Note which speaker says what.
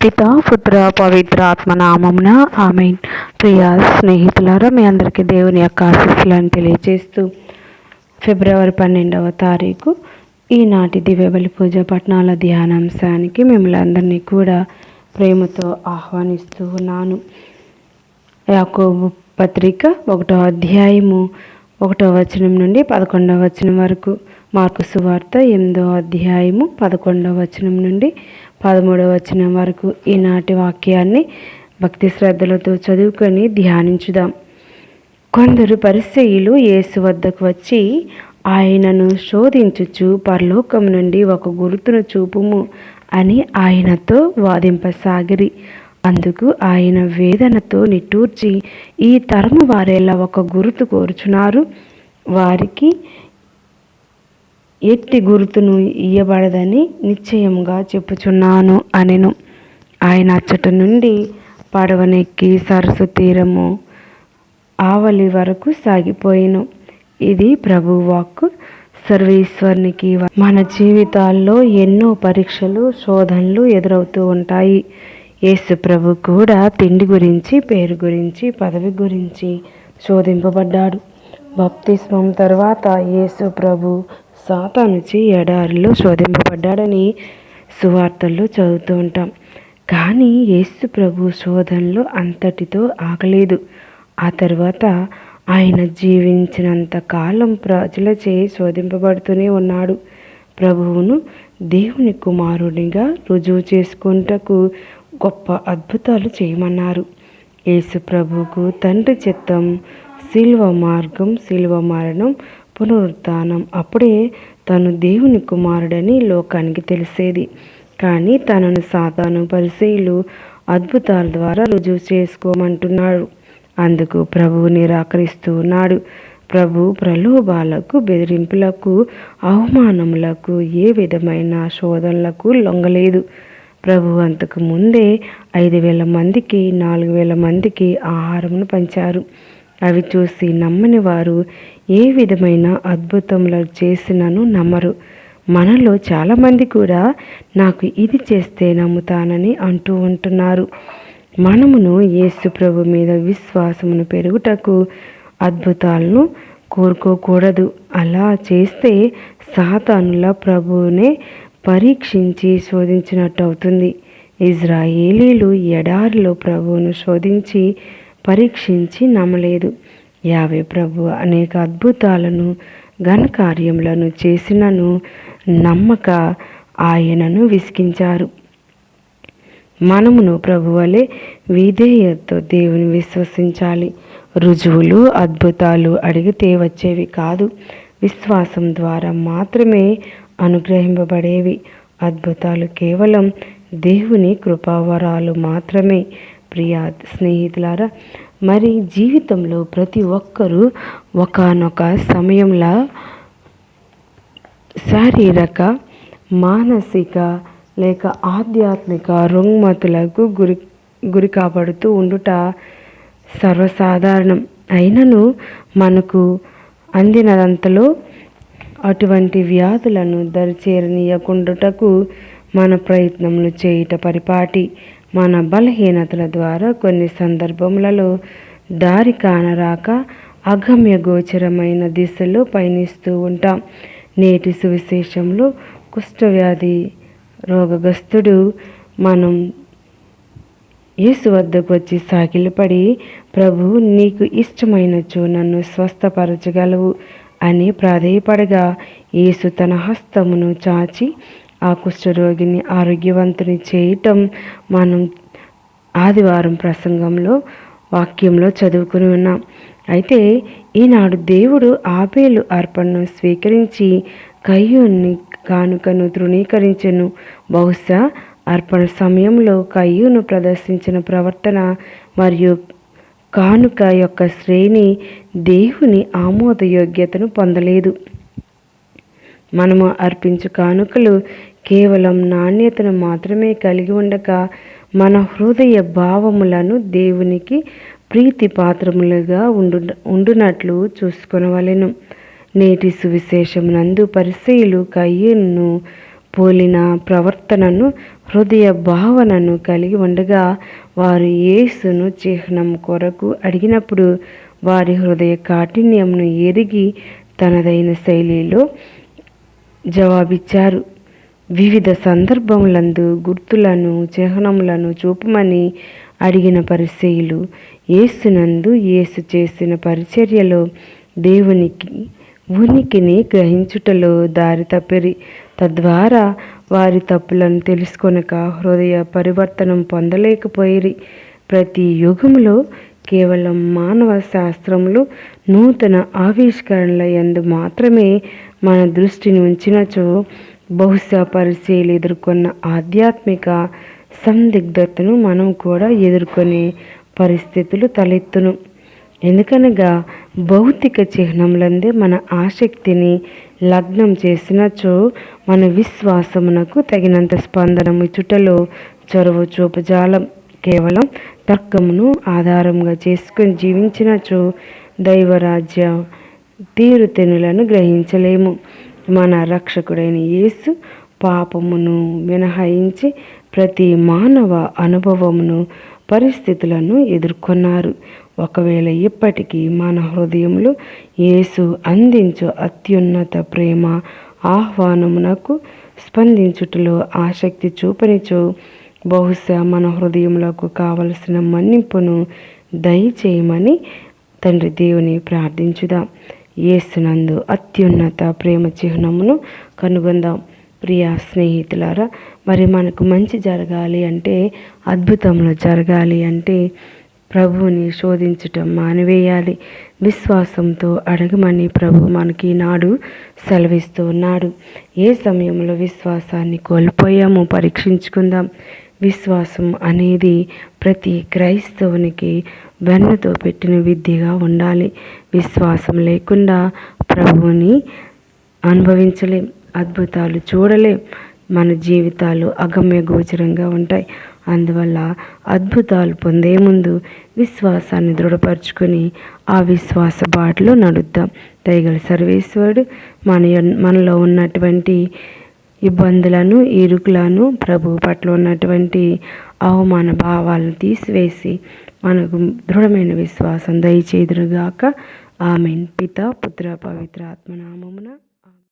Speaker 1: పిత పుత్ర పవిత్ర ఆత్మ నామమున ఆమె ప్రియ స్నేహితులారా మీ అందరికీ దేవుని యొక్క ఆశీస్సులను తెలియజేస్తూ ఫిబ్రవరి పన్నెండవ తారీఖు ఈనాటి దివ్యబలి పూజ పట్నాల ధ్యానాంశానికి మిమ్మల్ని అందరినీ కూడా ప్రేమతో ఆహ్వానిస్తూ ఉన్నాను. యాకోబు పత్రిక ఒకటో అధ్యాయము ఒకటో వచనం నుండి పదకొండవ వచనం వరకు. మార్పు సువార్త ఎనిమిదో అధ్యాయము పదకొండవ వచనం నుండి పదమూడవ వచనం వరకు ఈనాటి వాక్యాన్ని భక్తి శ్రద్ధలతో చదువుకొని ధ్యానించుదాం. కొందరు పరిస్థితులు యేసు వద్దకు వచ్చి ఆయనను శోధించుచు పరలోకం నుండి ఒక గుర్తును చూపుము అని ఆయనతో వాదింపసాగిరి. అందుకు ఆయన వేదనతో నిట్టూర్చి ఈ తరము వారేలా ఒక గుర్తు కోరుచున్నారు. వారికి ఎట్టి గుర్తును ఇయ్యబడదని నిశ్చయంగా చెప్పుచున్నాను అనెను. ఆయన అచ్చట నుండి పడవనెక్కి సరస్సు తీరము ఆవలి వరకు సాగిపోయాను. ఇది ప్రభు వాక్కు. సర్వేశ్వరునికి మన జీవితాల్లో ఎన్నో పరీక్షలు శోధనలు ఎదురవుతూ ఉంటాయి. యేసు ప్రభు కూడా తిండి గురించి పేరు గురించి పదవి గురించి శోధింపబడ్డాడు. బప్తిస్మం తర్వాత యేసు ప్రభు సాతానుచి ఎడారిలో శోధింపబడ్డాడని సువార్తల్లో చదువుతూ ఉంటాం. కానీ యేసు ప్రభు శోధనలు అంతటితో ఆగలేదు. ఆ తర్వాత ఆయన జీవించినంత కాలం ప్రజలచే శోధింపబడుతూనే ఉన్నాడు. ప్రభువును దేవుని కుమారునిగా రుజువు చేసుకుంటకు గొప్ప అద్భుతాలు చేయమన్నారు. యేసు ప్రభువుకు తండ్రి చిత్తం శిల్వ మార్గం శిల్వ మరణం పునరుత్నం అప్పుడే తను దేవుని కుమారుడని లోకానికి తెలిసేది. కానీ తనను సాతాను పరిశీలు అద్భుతాల ద్వారా రుజువు చేసుకోమంటున్నాడు. అందుకు ప్రభువు నిరాకరిస్తూ ఉన్నాడు. ప్రభు ప్రలోభాలకు బెదిరింపులకు అవమానములకు ఏ విధమైన శోధనలకు లొంగలేదు. ప్రభు అంతకు ముందే ఐదు వేల మందికి నాలుగు వేల మందికి ఆహారమును పంచారు. అవి చూసి నమ్మని వారు ఏ విధమైన అద్భుతములు చేసినను నమ్మరు. మనలో చాలామంది కూడా నాకు ఇది చేస్తే నమ్ముతానని అంటూ ఉంటున్నారు. మనమును యేసు ప్రభు మీద విశ్వాసమును పెరుగుటకు అద్భుతాలను కోరుకోకూడదు. అలా చేస్తే సాతానుల ప్రభువునే పరీక్షించి శోధించినట్టు అవుతుంది ఇజ్రాయేలీలు ఎడారిలో ప్రభువును శోధించి పరీక్షించి నమ్మలేదు. యావే ప్రభు అనేక అద్భుతాలను ఘనకార్యములను చేసినను నమ్మక ఆయనను విసిగించారు. మనమును ప్రభువలే విధేయతతో దేవుని విశ్వసించాలి. రుజువులు అద్భుతాలు అడిగితే వచ్చేవి కాదు. విశ్వాసం ద్వారా మాత్రమే అనుగ్రహింపబడేవి. అద్భుతాలు కేవలం దేవుని కృపావరాలు మాత్రమే. ప్రియా స్నేహితులారా మరి జీవితంలో ప్రతి ఒక్కరూ ఒకనొక సమయంలో శారీరక మానసిక లేక ఆధ్యాత్మిక రుగ్మతులకు గురి గురి కాబడుతూ ఉండుట సర్వసాధారణం. అయినను మనకు అందినదంతలో అటువంటి వ్యాధులను దరిచేరనీయకుండుటకు మన ప్రయత్నములు చేయుట పరిపాటి. మన బలహీనతల ద్వారా కొన్ని సందర్భములలో దారి కానరాక అగమ్య గోచరమైన దిశలో పయనిస్తూ ఉంటాం. నేటి సువిశేషంలో కుష్ఠవ్యాధి రోగగ్రస్తుడు మనం యేసు వద్దకు వచ్చి సాగిలపడి ప్రభు నీకు ఇష్టమైనచో నన్ను స్వస్థపరచగలవు అని ప్రాధేయపడగా యేసు తన హస్తమును చాచి ఆ కుష్ఠరోగిని ఆరోగ్యవంతుని చేయటం మనం ఆదివారం ప్రసంగంలో వాక్యంలో చదువుకుని ఉన్నాం. అయితే ఈనాడు దేవుడు ఆపేలు అర్పణను స్వీకరించి కయ్యూని కానుకను తృణీకరించను. బహుశా అర్పణ సమయంలో కయ్యూను ప్రదర్శించిన ప్రవర్తన మరియు కానుక యొక్క శ్రేణి దేవుని ఆమోదయోగ్యతను పొందలేదు. మనము అర్పించు కానుకలు కేవలం నాణ్యతను మాత్రమే కలిగి ఉండక మన హృదయ భావములను దేవునికి ప్రీతి పాత్రములుగా ఉండు ఉండునట్లు చూసుకొనవలెను. నేటి సువిశేషమునందు పరిశీలు కయ్యను పోలిన ప్రవర్తనను హృదయ భావనను కలిగి ఉండగా వారు యేసును చిహ్నం కొరకు అడిగినప్పుడు వారి హృదయ కాఠిన్యంను ఎరిగి తనదైన శైలిలో జవాబిచ్చారు. వివిధ సందర్భములందు గుర్తులను చిహ్నములను చూపమని అడిగిన పరిచయులు యేసునందు యేసు చేసిన పరిచర్యలో దేవునికి ఉనికిని గ్రహించుటలో దారి తప్పిరి. తద్వారా వారి తప్పులను తెలుసుకొనక హృదయ పరివర్తనం పొందలేకపోయిరి. ప్రతి యుగంలో కేవలం మానవ శాస్త్రములు నూతన ఆవిష్కరణల ఎందు మాత్రమే మన దృష్టిని ఉంచినచో బహుశా పరిశీలి ఎదుర్కొన్న ఆధ్యాత్మిక సందిగ్ధతను మనం కూడా ఎదుర్కొనే పరిస్థితులు తలెత్తును. ఎందుకనగా భౌతిక చిహ్నములందే మన ఆసక్తిని లగ్నం చేసినచో మన విశ్వాసమునకు తగినంత స్పందన చుట్టలో చొరవ చూపజాలం. కేవలం తర్కమును ఆధారంగా చేసుకుని జీవించినచో దైవరాజ్య తీరుతెనులను గ్రహించలేము. మన రక్షకుడైన యేసు పాపమును మినహాయించి ప్రతి మానవ అనుభవమును పరిస్థితులను ఎదుర్కొన్నారు. ఒకవేళ ఇప్పటికీ మన హృదయంలో యేసు అందించు అత్యున్నత ప్రేమ ఆహ్వానమునకు స్పందించుటలో ఆసక్తి చూపనిచో బహుశా మన హృదయములకు కావలసిన మన్నింపును దయచేయమని తండ్రి దేవుని ప్రార్థించుదాం. యేసునందు అత్యున్నత ప్రేమ చిహ్నమును కనుగొందాం. ప్రియ స్నేహితులారా మరి మనకు మంచి జరగాలి అంటే అద్భుతములు జరగాలి అంటే ప్రభువుని శోధించటం మానివేయాలి. విశ్వాసంతో అడగమని ప్రభు మనకి నాడు సెలవిస్తూ ఉన్నాడు. ఏ సమయంలో విశ్వాసాన్ని కోల్పోయామో పరీక్షించుకుందాం. విశ్వాసం అనేది ప్రతి క్రైస్తవునికి వెన్నతో పెట్టిన విద్యగా ఉండాలి. విశ్వాసం లేకుండా ప్రభువుని అనుభవించలేం అద్భుతాలు చూడలేం. మన జీవితాలు అగమ్య గోచరంగా ఉంటాయి. అందువల్ల అద్భుతాలు పొందే ముందు విశ్వాసాన్ని దృఢపరచుకొని ఆ విశ్వాస బాటలో నడుద్దాం. దయగల సర్వేశ్వరుడు మన మనలో ఉన్నటువంటి ఇబ్బందులను ఇరుకులను ప్రభు పట్ల ఉన్నటువంటి అవమాన భావాలను తీసివేసి మనకు దృఢమైన విశ్వాసం దయచేదురుగాక ఆమెన్. పిత పుత్ర పవిత్ర ఆత్మనామమున